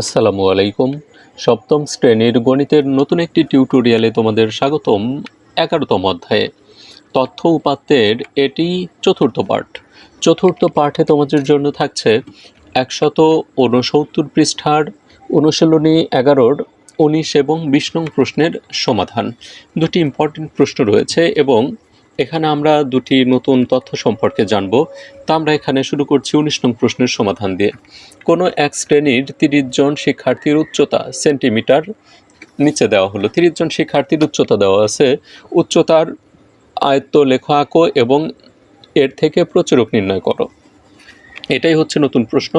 আসসালামু আলাইকুম। সপ্তম শ্রেণির গণিতের নতুন একটি টিউটোরিয়ালে তোমাদের স্বাগতম এগারোতম অধ্যায়ে। তথ্য উপাত্তের এটি চতুর্থ পাঠ। চতুর্থ পাঠে তোমাদের জন্য থাকছে একশত ঊনসত্তর পৃষ্ঠার অনুশীলনী এগারোর উনিশ এবং বিশ নং প্রশ্নের সমাধান। দুটি ইম্পর্টেন্ট প্রশ্ন রয়েছে এবং এখানে আমরা দুটি নতুন তথ্য সম্পর্কে জানব। তা আমরা এখানে শুরু করছি উনিশ নং প্রশ্নের সমাধান দিয়ে। কোনো এক শ্রেণির তিরিশ জন শিক্ষার্থীর উচ্চতা সেন্টিমিটার নিচে দেওয়া হলো। তিরিশ জন শিক্ষার্থীর উচ্চতা দেওয়া আছে। উচ্চতার আয়ত্ত লেখা আঁকো এবং এর থেকে প্রচুরক নির্ণয় করো। এটাই হচ্ছে নতুন প্রশ্ন।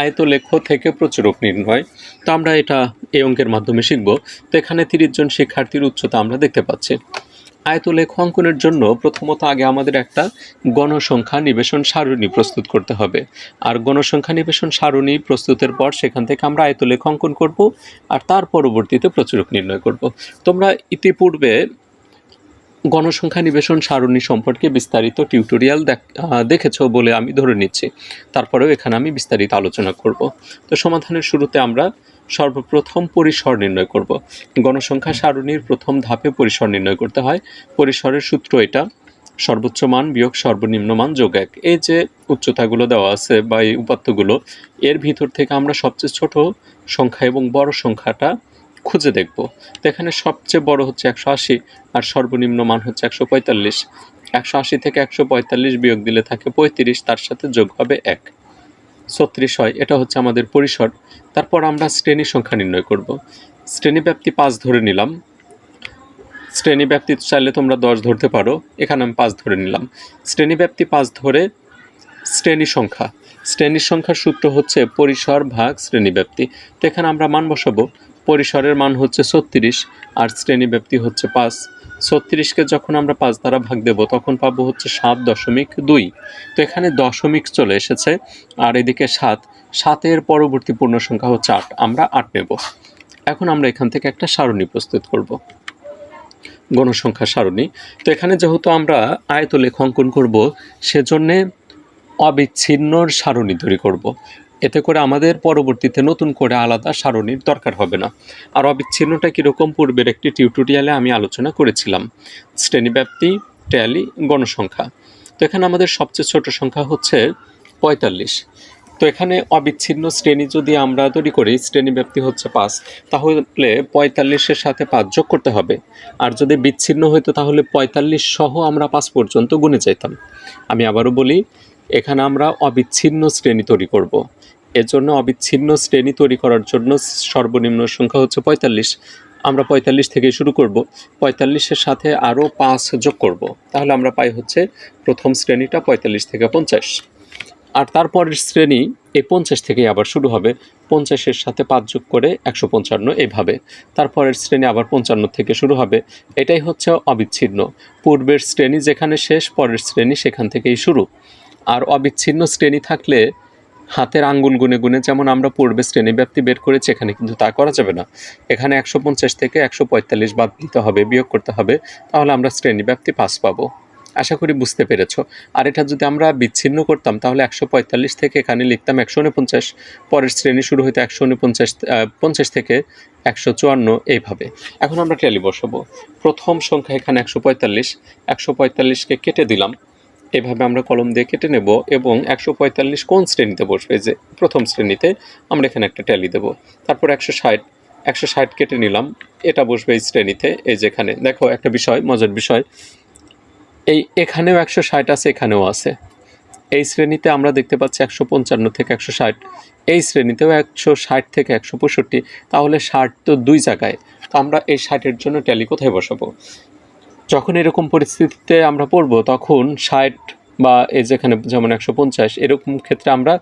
আয়ত লেখ থেকে প্রচুরক নির্ণয়। তো আমরা এটা এই অঙ্কের মাধ্যমে শিখব। তো এখানে তিরিশ জন শিক্ষার্থীর উচ্চতা আমরা দেখতে পাচ্ছি। আয়ত লেখ অঙ্কনের জন্য প্রথমত আগে আমাদের একটা গণসংখ্যা নিবেশন সারণী প্রস্তুত করতে হবে। আর গণসংখ্যা নিবেশন সারণী প্রস্তুতের পর সেখান থেকে আমরা আয়তলেখ অঙ্কন করব আর তার পরবর্তীতে প্রচুরক নির্ণয় করব। তোমরা ইতিপূর্বে গণসংখ্যা নিবেশন সারণী সম্পর্কে বিস্তারিত টিউটোরিয়াল দেখেছ বলে আমি ধরে নিচ্ছি। তারপরেও এখানে আমি বিস্তারিত আলোচনা করব। তো সমাধানের শুরুতে আমরা সর্বপ্রথম পরিসর নির্ণয় করব। গণসংখ্যা সারণীর প্রথম ধাপে পরিসর নির্ণয় করতে হয়। পরিসরের সূত্র এটা। সর্বোচ্চ মান বিয়োগ সর্বনিম্ন মান যোগ এক। এই যে উচ্চতাগুলো দেওয়া আছে বা এই উপাত্তগুলো, এর ভিতর থেকে আমরা সবচেয়ে ছোট সংখ্যা এবং বড় সংখ্যাটা খুঁজে দেখব। তো এখানে সবচেয়ে বড় হচ্ছে একশো আশি আর সর্বনিম্ন মান হচ্ছে একশো পঁয়তাল্লিশ। একশো আশি থেকে একশো পঁয়তাল্লিশ বিয়োগ দিলে থাকে পঁয়ত্রিশ, তার সাথে যোগ হবে এক। ছত্রিশ হয়, এটা হচ্ছে আমাদের পরিসর। তারপর আমরা শ্রেণি সংখ্যা নির্ণয় করব। শ্রেণি ব্যাপ্তি পাঁচ ধরে নিলাম। শ্রেণি ব্যাপ্তি চাইলে তোমরা দশ ধরতে পারো, এখানে আমি পাঁচ ধরে নিলাম। শ্রেণি ব্যাপ্তি পাঁচ ধরে শ্রেণি সংখ্যা। শ্রেণির সংখ্যার সূত্র হচ্ছে পরিসর ভাগ শ্রেণি ব্যাপ্তি। তো এখানে আমরা মান বসাবো। পরিসরের মান হচ্ছে ছত্রিশ আর শ্রেণি ব্যাপ্তি হচ্ছে পাঁচ। ছত্রিশকে যখন আমরা পাঁচ দ্বারা ভাগ দেব, তখন পাবো হচ্ছে সাত দশমিক দুই। তো এখানে দশমিক চলে এসেছে, আর এদিকে সাত, সাতের পরবর্তী পূর্ণ সংখ্যা হচ্ছে আট, আমরা আট নেব। এখন আমরা এখান থেকে একটা সারণী প্রস্তুত করব। গণসংখ্যা সারণী। তো এখানে যেহেতু আমরা আয়তলেখ অঙ্কন করব, সেজন্যে অবিচ্ছিন্নর সারণী তৈরি করব। এতে করে আমাদের পরবর্তীতে নতুন করে আলাদা সারণীর দরকার হবে না। আর অবিচ্ছিন্নটা কীরকম পূর্বের একটি টিউটোরিয়ালে আমি আলোচনা করেছিলাম। শ্রেণীব্যাপ্তি, ট্যালি, গণসংখ্যা। তো এখানে আমাদের সবচেয়ে ছোট সংখ্যা হচ্ছে পঁয়তাল্লিশ। তো এখানে অবিচ্ছিন্ন শ্রেণি যদি আমরা তৈরি করি শ্রেণি ব্যাপ্তি হচ্ছে পাঁচ, তাহলে পঁয়তাল্লিশের সাথে পাঁচ যোগ করতে হবে। আর যদি বিচ্ছিন্ন হইতো, তাহলে পঁয়তাল্লিশ সহ আমরা পাঁচ পর্যন্ত গুনে চাইতাম আমি আবারও বলি, এখানে আমরা অবিচ্ছিন্ন শ্রেণি তৈরি করব। এজন্য অবিচ্ছিন্ন শ্রেণি তৈরি করার জন্য সর্বনিম্ন সংখ্যা হচ্ছে পঁয়তাল্লিশ। আমরা পঁয়তাল্লিশ থেকে শুরু করব। পঁয়তাল্লিশের সাথে আরও পাঁচ যোগ করব। তাহলে আমরা পাই হচ্ছে প্রথম শ্রেণীটা পঁয়তাল্লিশ থেকে পঞ্চাশ। আর তারপরের শ্রেণি এই পঞ্চাশ থেকেই আবার শুরু হবে। পঞ্চাশের সাথে পাঁচ যোগ করে একশো পঞ্চান্ন এইভাবে তারপরের শ্রেণি আবার পঞ্চান্ন থেকে শুরু হবে। এটাই হচ্ছে অবিচ্ছিন্ন। পূর্বের শ্রেণি যেখানে শেষ, পরের শ্রেণি সেখান থেকেই শুরু। আর অবিচ্ছিন্ন শ্রেণি থাকলে হাতের আঙ্গুল গুনে গুনে যেমন আমরা পূর্বে শ্রেণি ব্যাপ্তি বের করেছি, এখানে কিন্তু তা করা যাবে না। এখানে একশো পঞ্চাশ থেকে একশো পঁয়তাল্লিশ বাদ দিতে হবে, বিয়োগ করতে হবে, তাহলে আমরা শ্রেণি ব্যাপ্তি পাস পাবো। আশা করি বুঝতে পেরেছ। আর এটা যদি আমরা বিচ্ছিন্ন করতাম, তাহলে একশো পঁয়তাল্লিশ থেকে এখানে লিখতাম একশো উনপঞ্চাশ, পরের শ্রেণি শুরু হইতে একশো উনপঞ্চাশ পঞ্চাশ থেকে একশো চুয়ান্ন এইভাবে। এখন আমরা ট্যালি বসাবো। প্রথম সংখ্যা এখানে একশো পঁয়তাল্লিশ, একশো পঁয়তাল্লিশকে কেটে দিলাম। এভাবে আমরা কলম দিয়ে কেটে নেব এবং একশো পঁয়তাল্লিশ কোন শ্রেণীতে বসবে? যে প্রথম শ্রেণীতে আমরা এখানে একটা ট্যালি দেব। তারপর একশো ষাট একশো ষাট কেটে নিলাম। এটা বসবে এই শ্রেণীতে, এই যেখানে। দেখো, একটা বিষয়, মজার বিষয়। এই এখানেও একশো ষাট আছে, এখানেও আছে। এই শ্রেণীতে আমরা দেখতে পাচ্ছি একশো পঞ্চান্ন থেকে একশো ষাট। এই শ্রেণীতেও একশো ষাট থেকে একশো পঁয়ষট্টি। তাহলে ষাট তো দুই জায়গায়। তো আমরা এই ষাটের জন্য ট্যালি কোথায় বসাবো? যখন এরকম পরিস্থিতিতে আমরা পড়ব, তখন ষাট বা এই যেখানে যেমন একশো পঞ্চাশ, এরকম ক্ষেত্রে আমরা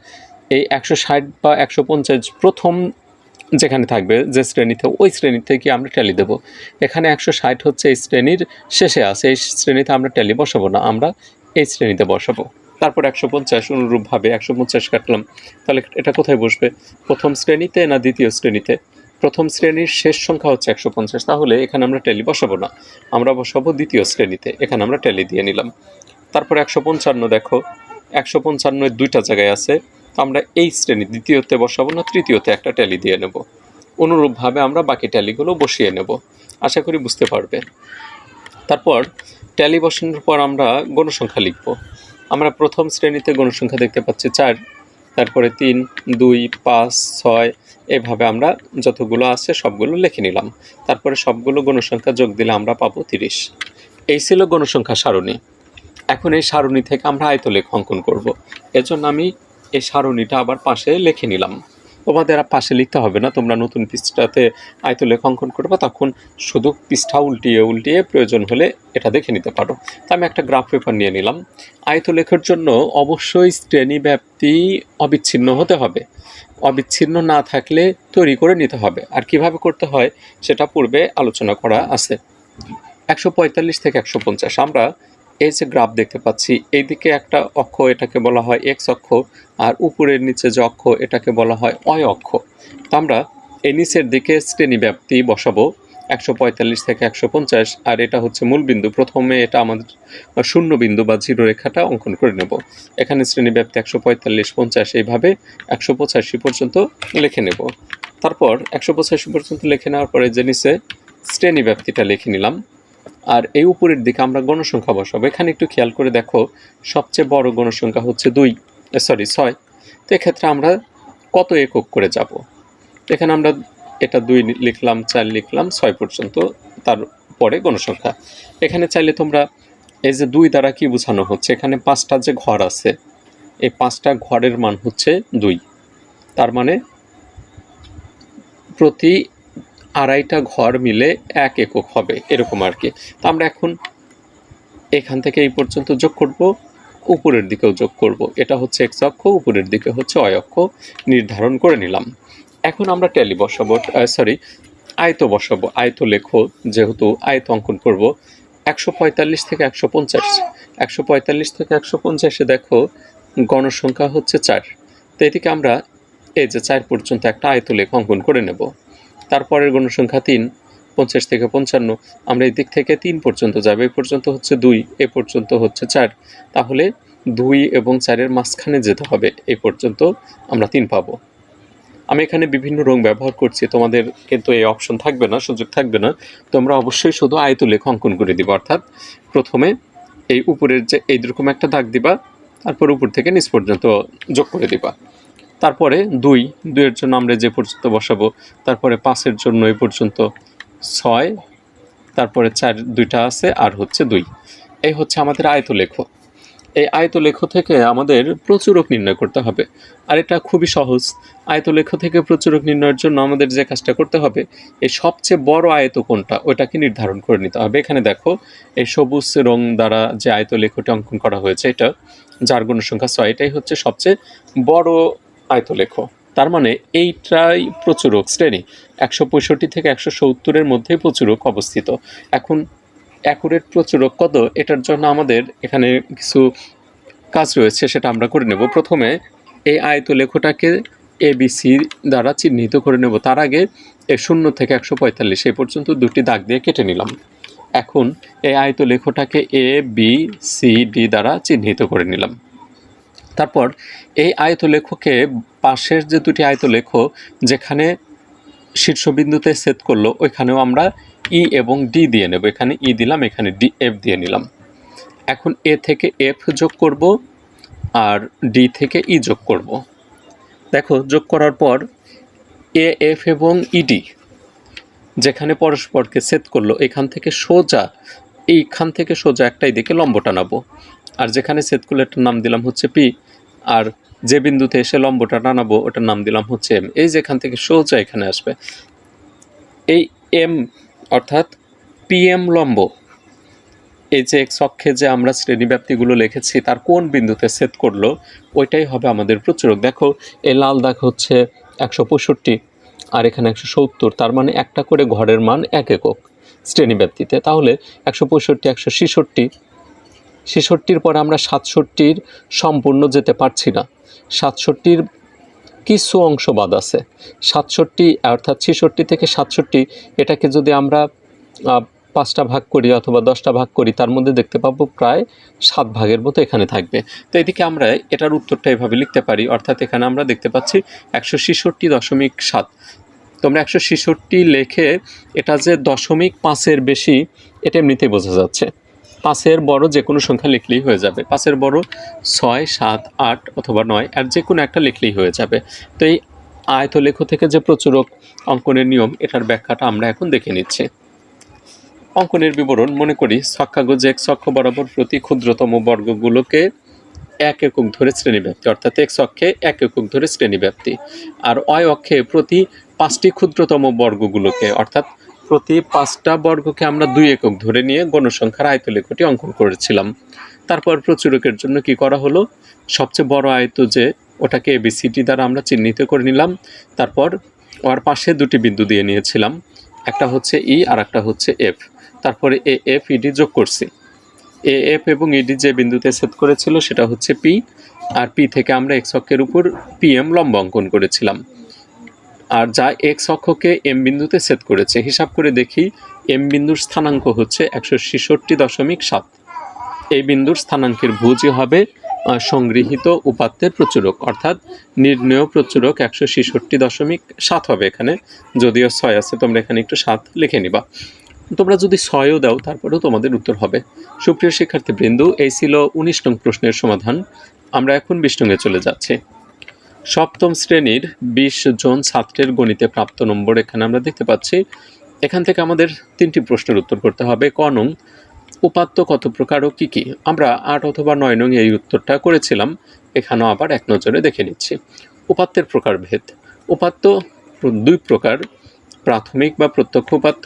এই একশো ষাট বা একশো পঞ্চাশ প্রথম যেখানে থাকবে, যে শ্রেণীতে, ওই শ্রেণি থেকে আমরা ট্যালি দেবো। এখানে একশো ষাট হচ্ছে এই শ্রেণির শেষে আছে, এই শ্রেণীতে আমরা ট্যালি বসাবো না, আমরা এই শ্রেণীতে বসাবো। তারপর একশো পঞ্চাশ অনুরূপভাবে একশো পঞ্চাশ কাটলাম। তাহলে এটা কোথায় বসবে? প্রথম শ্রেণীতে না দ্বিতীয় শ্রেণীতে? প্রথম শ্রেণির শেষ সংখ্যা হচ্ছে একশো পঞ্চাশ। তাহলে এখানে আমরা ট্যালি বসাবো না। আমরা বসাবো দ্বিতীয় শ্রেণীতে। এখানে আমরা ট্যালি দিয়ে নিলাম। তারপর একশো পঞ্চান্ন দেখো। একশো পঞ্চান্নের দুইটা জায়গায় আছে। তো আমরা এই শ্রেণি দ্বিতীয়তে বসাবো না, তৃতীয়তে একটা ট্যালি দিয়ে নেব। অনুরূপভাবে আমরা বাকি ট্যালিগুলো বসিয়ে নেব। আশা করি বুঝতে পারবে। তারপর ট্যালি বসানোর পর আমরা গণসংখ্যা লিখব। আমরা প্রথম শ্রেণীতে গণসংখ্যা দেখতে পাচ্ছি চার। তারপরে তিন, দুই, পাঁচ, ছয়, এভাবে আমরা যতগুলো আছে সবগুলো লিখে নিলাম। তারপরে সবগুলো গণসংখ্যা যোগ দিলে আমরা পাবো তিরিশ। এই ছিল গণসংখ্যা সারণী। এখন এই সারণী থেকে আমরা আয়তলেখ অঙ্কন করব। এজন্য আমি এই সারণীটা আবার পাশে লিখে নিলাম। তোমাদের আর পাশে লিখতে হবে না, তোমরা নতুন পৃষ্ঠাতে আয়তলেখ অঙ্কন করবে, তখন শুধু পৃষ্ঠা উল্টিয়ে উল্টিয়ে প্রয়োজন হলে এটা দেখে নিতে পারো। তা আমি একটা গ্রাফ পেপার নিয়ে নিলাম। আয়ত আয়তলেখের জন্য অবশ্যই শ্রেণি ব্যাপ্তি অবিচ্ছিন্ন হতে হবে। অবিচ্ছিন্ন না থাকলে তৈরি করে নিতে হবে। আর কীভাবে করতে হয়, সেটা পূর্বে আলোচনা করা আছে। একশো পঁয়তাল্লিশ থেকে একশো পঞ্চাশ। আমরা এই যে গ্রাফ দেখতে পাচ্ছি, এইদিকে একটা অক্ষ এটাকে বলা হয় এক্স অক্ষ, আর উপরের নিচে যে অক্ষ এটাকে বলা হয় অয় অক্ষ। তো আমরা এই নিচের দিকে শ্রেণি ব্যাপ্তি বসাবো, একশো পঁয়তাল্লিশ থেকে একশো পঞ্চাশ, আর এটা হচ্ছে মূল বিন্দু। প্রথমে এটা আমাদের শূন্য বিন্দু বা জিরো রেখাটা অঙ্কন করে নেব। এখানে শ্রেণি ব্যাপ্তি একশো পঁয়তাল্লিশ, পঞ্চাশ, এইভাবে একশো পঁচাশি পর্যন্ত লিখে নেব। তারপর একশো পঁচাশি পর্যন্ত লিখে নেওয়ার পরে যে নিচে শ্রেণি ব্যাপ্তিটা লিখে নিলাম। আর এই উপরের দিকে আমরা গণসংখ্যা বসাবো। এখানে একটু খেয়াল করে দেখো, সবচেয়ে বড় গণসংখ্যা হচ্ছে দুই সরি ছয়। তো এক্ষেত্রে আমরা কত একক করে যাব? এখানে আমরা এটা দুই লিখলাম, চার লিখলাম, ছয় পর্যন্ত তারপরে গণসংখ্যা। এখানে চাইলে তোমরা এই যে দুই দ্বারা কি বোঝানো হচ্ছে? এখানে পাঁচটা যে ঘর আছে, এই পাঁচটা ঘরের মান হচ্ছে দুই। তার মানে প্রতি আড়াইটা ঘর মিলে এক একক হবে, এরকম আর কি। তো আমরা এখন এখান থেকে এই পর্যন্ত যোগ করব, উপরের দিকেও যোগ করব। এটা হচ্ছে এক্স অক্ষ, উপরের দিকে হচ্ছে অয় অক্ষ, নির্ধারণ করে নিলাম। এখন আমরা ট্যালি বসাবো সরি আয়ত বসাবো। আয়ত লেখো, যেহেতু আয়ত অঙ্কন করব, একশো পঁয়তাল্লিশ থেকে একশো পঞ্চাশ। একশো পঁয়তাল্লিশ থেকে একশো পঞ্চাশে দেখো, গণসংখ্যা হচ্ছে চার। তো এদিকে আমরা এই যে চার পর্যন্ত একটা আয়ত লেখ অঙ্কন করে নেব। তারপরের গণসংখ্যা তিন, পঞ্চাশ থেকে পঞ্চান্ন। আমরা এই দিক থেকে তিন পর্যন্ত যাবে, এই পর্যন্ত হচ্ছে দুই, এ পর্যন্ত হচ্ছে চার। তাহলে দুই এবং চারের মাঝখানে যেতে হবে এই পর্যন্ত আমরা তিন পাবো। আমি এখানে বিভিন্ন রং ব্যবহার করছি, তোমাদের কিন্তু এই অপশন থাকবে না, সুযোগ থাকবে না। তোমরা অবশ্যই শুধু আয়তলেখ অঙ্কন করে দিবা, অর্থাৎ প্রথমে এই উপরের যে এইরকম একটা দাগ দিবা, তারপর উপর থেকে নিচ পর্যন্ত যোগ করে দিবা। তারপরে দুই, দুইয়ের জন্য আমরা যে পর্যন্ত বসাবো, তারপরে পাঁচের জন্য এই পর্যন্ত ছয়, তারপরে চার, দুইটা আছে, আর হচ্ছে দুই। এই হচ্ছে আমাদের আয়ত আয়তলেখ। এই আয়ত আয়তলেখ থেকে আমাদের প্রচুরক নির্ণয় করতে হবে। আর এটা খুবই সহজ। আয়ত আয়তলেখ থেকে প্রচুরক নির্ণয়ের জন্য আমাদের যে কাজটা করতে হবে, এই সবচেয়ে বড় আয়ত কোনটা ওটাকে নির্ধারণ করে নিতে হবে। এখানে দেখো, এই সবুজ রং দ্বারা যে আয়ত আয়তলেখটি অঙ্কন করা হয়েছে, এটা, যার গণসংখ্যা ছয়, এটাই হচ্ছে সবচেয়ে বড় আয়তলেখ তার মানে এইটাই প্রচুরক শ্রেণি। একশো পঁয়ষট্টি থেকে একশো সত্তরের মধ্যেই প্রচুরক অবস্থিত। এখন অ্যাকুরেট প্রচুরক কত? এটার জন্য আমাদের এখানে কিছু কাজ রয়েছে, সেটা আমরা করে নেব। প্রথমে এই আয়তলেখটাকে এ বি সি দ্বারা চিহ্নিত করে নেব। তার আগে এ শূন্য থেকে একশো পঁয়তাল্লিশ এই পর্যন্ত দুটি দাগ দিয়ে কেটে নিলাম। এখন এই আয়তলেখটাকে এ বি সি ডি দ্বারা চিহ্নিত করে নিলাম। তারপর এই আয়তলেখকে পাশের যে দুটি আয়ত আয়তলেখ, যেখানে শীর্ষবিন্দুতে সেট করল, ওইখানেও আমরা ই এবং ডি দিয়ে নেব। এখানে ই দিলাম, এখানে ডি এফ দিয়ে নিলাম। এখন এ থেকে এফ যোগ করব আর ডি থেকে ই যোগ করব। দেখো, যোগ করার পর এ এফ এবং ইডি যেখানে পরস্পরকে সেট করল, এখান থেকে সোজা, এইখান থেকে সোজা একটাই দিকে লম্ব টানাবো আর যেখানে সেট করলে নাম দিলাম হচ্ছে পি আর যে বিন্দুতে এসে লম্বটা টানাবো ওটার নাম দিলাম হচ্ছে এম এই যেখান থেকে সোজা এখানে আসবে। এই এম অর্থাৎ পিএম লম্ব, এই যে এক্স অক্ষে যে আমরা শ্রেণীব্যাপ্তিগুলো লিখেছি, তার কোন বিন্দুতে সেট করল, ওইটাই হবে আমাদের প্রচুরক দেখো, এই লাল দাগ হচ্ছে একশো পঁয়ষট্টি আর এখানে একশো সত্তর, তার মানে একটা করে ঘরের মান এক একক শ্রেণীব্যাপ্তিতে। তাহলে একশো পঁয়ষট্টি, একশো ছেষট্টি ছেষট্টির পর আমরা সাতষট্টির সম্পূর্ণ যেতে পারছি না। সাতষট্টির কিছু অংশ বাদ আছে। সাতষট্টি, অর্থাৎ ছেষট্টি থেকে সাতষট্টি, এটাকে যদি আমরা পাঁচটা ভাগ করি অথবা দশটা ভাগ করি, তার মধ্যে দেখতে পাবো প্রায় সাত ভাগের মতো এখানে থাকবে। তো এদিকে আমরা এটার উত্তরটা এভাবে লিখতে পারি, অর্থাৎ এখানে আমরা দেখতে পাচ্ছি একশো ছেষট্টি দশমিক সাত। তোমরা একশো ছেষট্টি লেখে এটা যে দশমিক পাঁচের বেশি, এটা এমনিতেই বোঝা যাচ্ছে। পাঁচের বড় যে কোনো সংখ্যা লিখলেই হয়ে যাবে। পাঁচের বড় ছয়, সাত, আট অথবা নয়, আর যে কোনো একটা লিখলেই হয়ে যাবে। তো এই আয়তলেখ থেকে যে প্রচুরক অঙ্কনের নিয়ম, এটার ব্যাখ্যাটা আমরা এখন দেখে নিচ্ছি। অঙ্কনের বিবরণ, মনে করি ছক্কাগজ এক ছক্ষ বরাবর প্রতি ক্ষুদ্রতম বর্গগুলোকে এক একক ধরে শ্রেণীব্যাপ্তি, অর্থাৎ এক অক্ষে এক একক ধরে শ্রেণীব্যাপ্তি। আর অয় অক্ষে প্রতি পাঁচটি ক্ষুদ্রতম বর্গগুলোকে, অর্থাৎ প্রতি পাঁচটা বর্গকে আমরা দুই একক ধরে নিয়ে গণসংখ্যার আয়তলেখটি অঙ্কন করেছিলাম। তারপর প্রচুরকের জন্য কি করা হলো? সবচেয়ে বড় আয়ত যে, ওটাকে এবিসিটি দ্বারা আমরা চিহ্নিত করে নিলাম। তারপর ওর পাশে দুটি বিন্দু দিয়ে নিয়েছিলাম। একটা হচ্ছে ই আর একটা হচ্ছে এফ তারপরে এ এফ ইডি যোগ করছি। এ এফ এবং ইডি যে বিন্দুতে সেট করেছিল, সেটা হচ্ছে পি আর পি থেকে আমরা এক্স অক্ষের উপর পি এম লম্ব অঙ্কন করেছিলাম। আর যা এক্স অক্ষকে এম বিন্দুতে সেট করেছে। হিসাব করে দেখি এম বিন্দুর স্থানাঙ্ক হচ্ছে একশো ছেষট্টি দশমিক সাত। এই বিন্দুর স্থানাঙ্কের ভুজই হবে সংগৃহীত উপাত্তের প্রচুরক। অর্থাৎ নির্ণয় প্রচুরক একশো ছেষট্টি দশমিক সাত হবে এখানে। যদিও ছয় আছে, তোমরা এখানে একটু সাত লিখে নিবা। তোমরা যদি ছয়ও দাও, তারপরেও তোমাদের উত্তর হবে। সুপ্রিয় শিক্ষার্থীবৃন্দু, এই ছিল উনিশ নং প্রশ্নের সমাধান। আমরা এখন নংয়ে চলে যাচ্ছি। সপ্তম শ্রেণির বিশ জন ছাত্রের গণিতে প্রাপ্ত নম্বর এখানে আমরা দেখতে পাচ্ছি। এখান থেকে আমাদের তিনটি প্রশ্নের উত্তর করতে হবে। ক নং, উপাত্ত কত প্রকার ও কী কী? আমরা আট অথবা নয় নং এই উত্তরটা করেছিলাম। এখানেও আবার এক নজরে দেখে নিচ্ছি। উপাত্তের প্রকারভেদ। উপাত্ত দুই প্রকার, প্রাথমিক বা প্রত্যক্ষ উপাত্ত,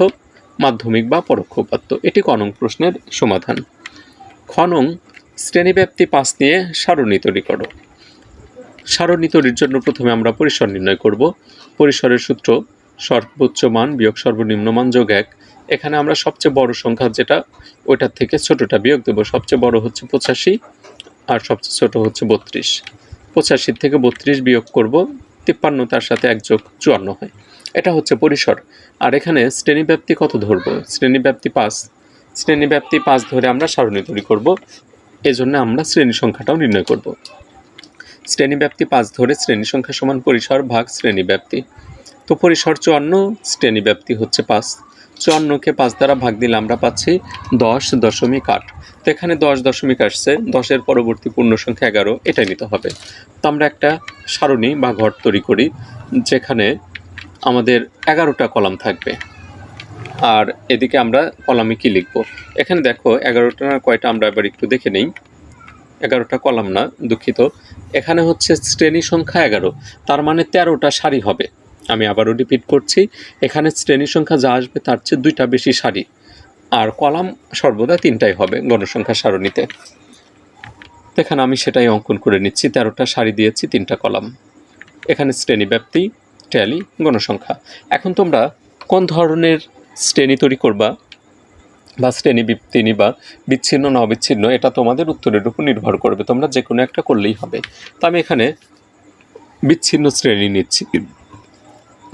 মাধ্যমিক বা পরোক্ষ উপাত্ত। এটি কনং প্রশ্নের সমাধান। খ নং, শ্রেণীব্যাপ্তি পাঁচ নিয়ে সারণী তৈরি করো। সারণী তৈরির জন্য প্রথমে আমরা পরিসর নির্ণয় করব। পরিসরের সূত্র সর্বোচ্চ মান বিয়োগ সর্বনিম্ন মান যোগ এক। এখানে আমরা সবচেয়ে বড় সংখ্যা যেটা, ওইটার থেকে ছোটটা বিয়োগ দেবো। সবচেয়ে বড় হচ্ছে পঁচাশি আর সবচেয়ে ছোট হচ্ছে বত্রিশ। পঁচাশির থেকে বত্রিশ বিয়োগ করব, তিপ্পান্ন তার সাথে এক যোগ চুয়ান্ন হয়। এটা হচ্ছে পরিসর। আর এখানে শ্রেণীব্যাপ্তি কত ধরবো? শ্রেণীব্যাপ্তি পাঁচ। শ্রেণীব্যাপ্তি পাঁচ ধরে আমরা সারণী তৈরি করব। এজন্য আমরা শ্রেণি সংখ্যাটাও নির্ণয় করব। শ্রেণীব্যাপ্তি পাঁচ ধরে শ্রেণি সংখ্যা সমান পরিসর ভাগ শ্রেণীব্যাপ্তি। তো পরিসর চুয়ান্ন, শ্রেণীব্যাপ্তি হচ্ছে পাঁচ। চুয়ান্নকে পাঁচ দ্বারা ভাগ দিলে আমরা পাচ্ছি দশ দশমিক আট। তো এখানে দশ দশমিক আসছে, দশের পরবর্তী পূর্ণ সংখ্যা এগারো, এটাই নিতে হবে। তো আমরা একটা সারণী বা ঘর তৈরি করি, যেখানে আমাদের এগারোটা কলাম থাকবে। আর এদিকে আমরা কলামে কি লিখব? এখানে দেখো এগারোটা কয়টা আমরা এবার একটু দেখে নেই। এগারোটা কলাম না, দুঃখিত। এখানে হচ্ছে শ্রেণি সংখ্যা এগারো, তার মানে তেরোটা সারি হবে। আমি আবারও রিপিট করছি, এখানে শ্রেণি সংখ্যা যা আসবে তার চেয়ে দুইটা বেশি সারি। আর কলাম সর্বদা তিনটাই হবে গণসংখ্যা সারণীতে। এখানে আমি সেটাই অঙ্কন করে নিচ্ছি, তেরোটা সারি দিয়েছি, তিনটা কলাম। এখানে শ্রেণি ব্যাপ্তি ট্যালি গণসংখ্যা। এখন তোমরা কোন ধরনের শ্রেণি তৈরি করবা? বা শ্রেণি বিপ্তি নিবা, বিচ্ছিন্ন না অবিচ্ছিন্ন, এটা তোমাদের উত্তরের উপর নির্ভর করবে। তোমরা যে কোনো একটা করলেই হবে। তো আমি এখানে বিচ্ছিন্ন শ্রেণি নিচ্ছি।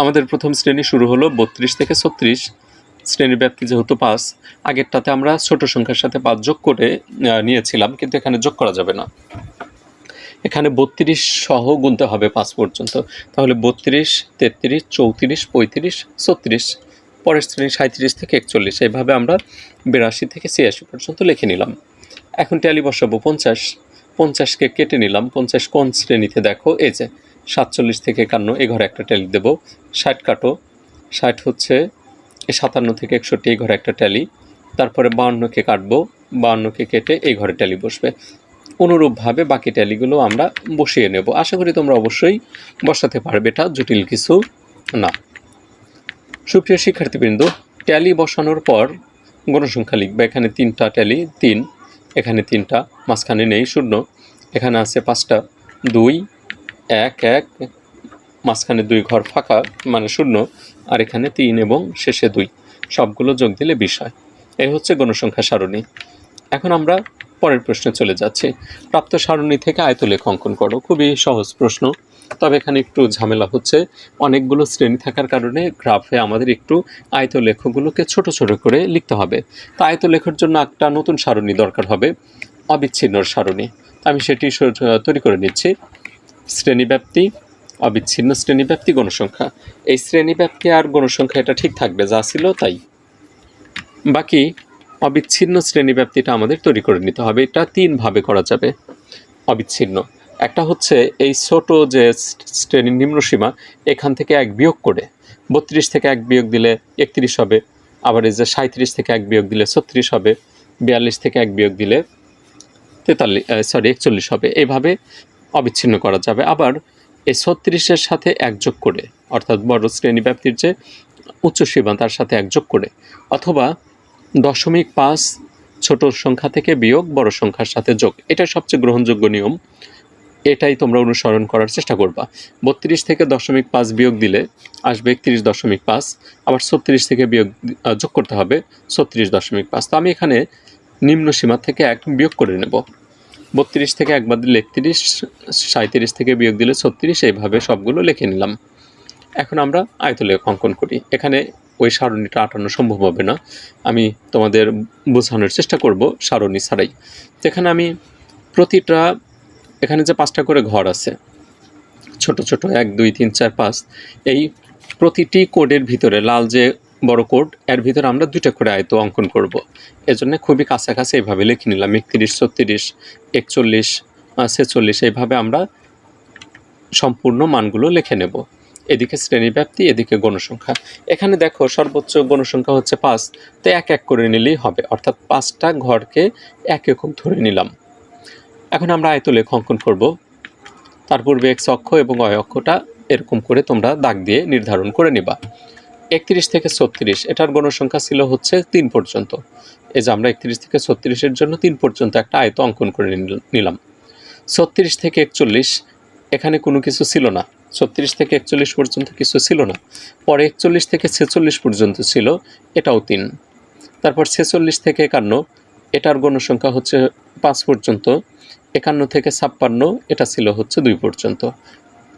আমাদের প্রথম শ্রেণি শুরু হলো বত্রিশ থেকে ছত্রিশ। শ্রেণির ব্যাপ্তি যেহেতু পাঁচ, আগেরটাতে আমরা ছোট সংখ্যার সাথে পাঁচ যোগ করে নিয়েছিলাম, কিন্তু এখানে যোগ করা যাবে না। এখানে বত্রিশ সহ গুনতে হবে পাঁচ পর্যন্ত। তাহলে বত্রিশ, তেত্রিশ, চৌত্রিশ, পঁয়ত্রিশ, ছত্রিশ। পরের শ্রেণি সাঁত্রিশ থেকে একচল্লিশ, এইভাবে আমরা বিরাশি থেকে ছিয়াশি পর্যন্ত লিখে নিলাম। এখন ট্যালি বসাবো পঞ্চাশ, পঞ্চাশকে কেটে নিলাম। পঞ্চাশ কোন শ্রেণীতে দেখো? এই যে সাতচল্লিশ থেকে একান্ন, এই ঘরে একটা ট্যালি দেবো। ষাট কাটো, ষাট হচ্ছে সাতান্ন থেকে একষট্টি, এই ঘরে একটা ট্যালি। তারপরে বাউন্নকে কাটবো, বাউন্নকে কেটে এই ঘরে ট্যালি বসবে। অনুরূপভাবে বাকি ট্যালিগুলো আমরা বসিয়ে নেব। আশা করি তোমরা অবশ্যই বসাতে পারবে, এটা জটিল কিছু না। সুপ্রিয় শিক্ষার্থীবৃন্দ, ট্যালি বসানোর পর গণসংখ্যা লিখবে। এখানে তিনটা ট্যালি, তিন। এখানে তিনটা, মাঝখানে নেই, শূন্য। এখানে আছে পাঁচটা, দুই, এক এক। মাঝখানে দুই ঘর ফাঁকা মানে শূন্য। আর এখানে তিন এবং শেষে দুই। সবগুলো যোগ দিলে বিষয় এই হচ্ছে গণসংখ্যা সারণী। এখন আমরা পরের প্রশ্নে চলে যাচ্ছি। প্রাপ্ত সারণী থেকে আয়তলেখ অঙ্কন করো। খুবই সহজ প্রশ্ন। তবে এখানে একটু ঝামেলা হচ্ছে। অনেকগুলো শ্রেণি থাকার কারণে গ্রাফে আমাদের একটু আয়ত লেখগুলোকে ছোট ছোট করে লিখতে হবে। তো আয়ত লেখার জন্য একটা নতুন সারণী দরকার হবে, অবিচ্ছিন্ন সারণী। আমি সেটি তৈরি করে নিচ্ছি। শ্রেণীব্যাপ্তি, অবিচ্ছিন্ন শ্রেণীব্যাপ্তি গণসংখ্যা। এই শ্রেণীব্যাপ্তি আর গণসংখ্যা এটা ঠিক থাকবে, যা ছিল তাই। বাকি অবিচ্ছিন্ন শ্রেণীব্যাপ্তিটা আমাদের তৈরি করে নিতে হবে, এটা তিনভাবে করা যাবে। অবিচ্ছিন্ন। একটা হচ্ছে এই ছোট যে শ্রেণির নিম্নসীমা, এখান থেকে এক বিয়োগ করে বত্রিশ থেকে এক বিয়োগ দিলে একত্রিশ হবে, আবার এই যে সাঁত্রিশ থেকে এক বিয়োগ দিলে ছত্রিশ হবে, বিয়াল্লিশ থেকে এক বিয়োগ দিলে তেতাল্লিশ সরি একচল্লিশ হবে। এইভাবে অবিচ্ছিন্ন করা যাবে। আবার এই ছত্রিশের সাথে এক যোগ করে, অর্থাৎ বড় শ্রেণি ব্যাপ্তির যে উচ্চ সীমা, তার সাথে এক যোগ করে, অথবা দশমিক পাঁচ ছোট সংখ্যা থেকে বিয়োগ বড় সংখ্যার সাথে যোগ। এটা সবচেয়ে গ্রহণযোগ্য নিয়ম। এটাই তোমরা অনুসরণ করার চেষ্টা করবা। বত্রিশ থেকে দশমিক পাঁচ বিয়োগ দিলে আসবে একত্রিশ দশমিক পাঁচ, আবার ছত্রিশ থেকে বিয়োগ যোগ করতে হবে ছত্রিশ দশমিক পাঁচ। তো আমি এখানে নিম্ন সীমা থেকে এক বিয়োগ করে নেব। বত্রিশ থেকে একবার দিলে একত্রিশ সাঁত্রিশ থেকে বিয়োগ দিলে ছত্রিশ, এইভাবে সবগুলো লিখে নিলাম। এখন আমরা আয়তলেখ অঙ্কন করি। এখানে ওই সারণীটা আটানো সম্ভব হবে না। আমি তোমাদের বোঝানোর চেষ্টা করব সারণী ছাড়াই। এখানে আমি প্রতিটা এখানে যে পাঁচটা করে ঘর আছে, ছোট ছোট, এক, দুই, তিন, চার, পাঁচ, এই প্রতিটি কোডের ভিতরে, লাল যে বড় কোড, এর ভিতরে আমরা দুইটা করে আয়ত অঙ্কন করব। এজন্য খুবই কাছাকাছি এইভাবে লিখে নিলাম, একত্রিশ, ছত্রিশ, একচল্লিশ ছেচল্লিশ এইভাবে আমরা সম্পূর্ণ মানগুলো লিখে নেব। এদিকে শ্রেণি ব্যাপ্তি, এদিকে গণসংখ্যা। এখানে দেখো সর্বোচ্চ গণসংখ্যা হচ্ছে পাঁচ, তো এক এক করে নিলেই হবে। অর্থাৎ পাঁচটা ঘরকে এক একক ধরে নিলাম। এখন আমরা আয়তলেখ অঙ্কন করব। তার পূর্বে এক্স অক্ষ এবং অয় অক্ষটা এরকম করে তোমরা দাগ দিয়ে নির্ধারণ করে নিবা। একত্রিশ থেকে ছত্রিশ, এটার গণসংখ্যা ছিল হচ্ছে তিন পর্যন্ত। এই যে আমরা একত্রিশ থেকে ছত্রিশের জন্য তিন পর্যন্ত একটা আয়ত অঙ্কন করে নিল- নিলাম। ছত্রিশ থেকে একচল্লিশ, এখানে কোনো কিছু ছিল না। ছত্রিশ থেকে একচল্লিশ পর্যন্ত কিছু ছিল না। পরে একচল্লিশ থেকে ছেচল্লিশ পর্যন্ত ছিল, এটাও তিন। তারপর ছেচল্লিশ থেকে একান্ন, এটার গণসংখ্যা হচ্ছে পাঁচ পর্যন্ত। একান্ন থেকে ছাপ্পান্ন, এটা ছিল হচ্ছে দুই পর্যন্ত।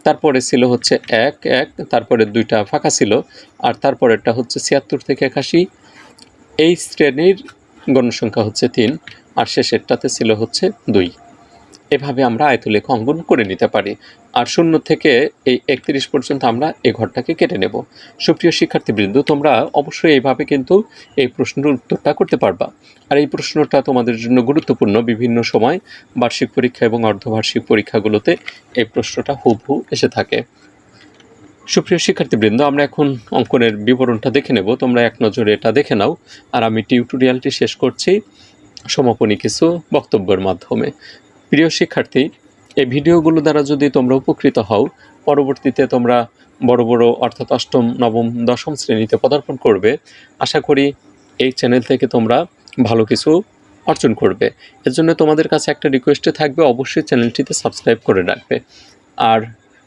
তারপরে ছিল হচ্ছে এক এক, তারপরে দুইটা ফাঁকা ছিল, আর তারপরেরটা হচ্ছে ছিয়াত্তর থেকে একাশি। এই শ্রেণির গণসংখ্যা হচ্ছে তিন, আর শেষেরটাতে ছিল হচ্ছে দুই। এভাবে আমরা আয়তলেখ অঙ্কন করে নিতে পারি। আর শূন্য থেকে এই একত্রিশ পর্যন্ত আমরা এই ঘরটাকে কেটে নেব। সুপ্রিয় শিক্ষার্থীবৃন্দ, তোমরা অবশ্যই এইভাবে কিন্তু এই প্রশ্নের উত্তরটা করতে পারবা। আর এই প্রশ্নটা তোমাদের জন্য গুরুত্বপূর্ণ। বিভিন্ন সময় বার্ষিক পরীক্ষা এবং অর্ধবার্ষিক পরীক্ষাগুলোতে এই প্রশ্নটা হুবহু এসে থাকে। সুপ্রিয় শিক্ষার্থীবৃন্দ, আমরা এখন অঙ্কনের বিবরণটা দেখে নেব। তোমরা এক নজরে এটা দেখে নাও। আর আমি টিউটোরিয়ালটি শেষ করছি। সমাপনী কিছু বক্তব্যের মাধ্যমে। প্রিয় শিক্ষার্থী, এই ভিডিওগুলো দ্বারা যদি তোমরা উপকৃত হও, পরবর্তীতে তোমরা বড় বড় অর্থাৎ অষ্টম, নবম, দশম শ্রেণীতে পদার্পণ করবে। আশা করি এই চ্যানেল থেকে তোমরা ভালো কিছু অর্জন করবে। এর জন্য তোমাদের কাছে একটা রিকোয়েস্টে থাকবে, অবশ্যই চ্যানেলটিতে সাবস্ক্রাইব করে রাখবে। আর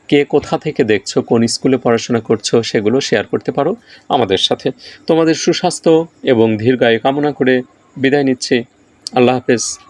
কে কোথা থেকে দেখছ, কোন স্কুলে পড়াশোনা করছ, সেগুলো শেয়ার করতে পারো আমাদের সাথে। তোমাদের সুস্বাস্থ্য এবং দীর্ঘায়ু কামনা করে বিদায় নিচ্ছি। আল্লাহ হাফেজ।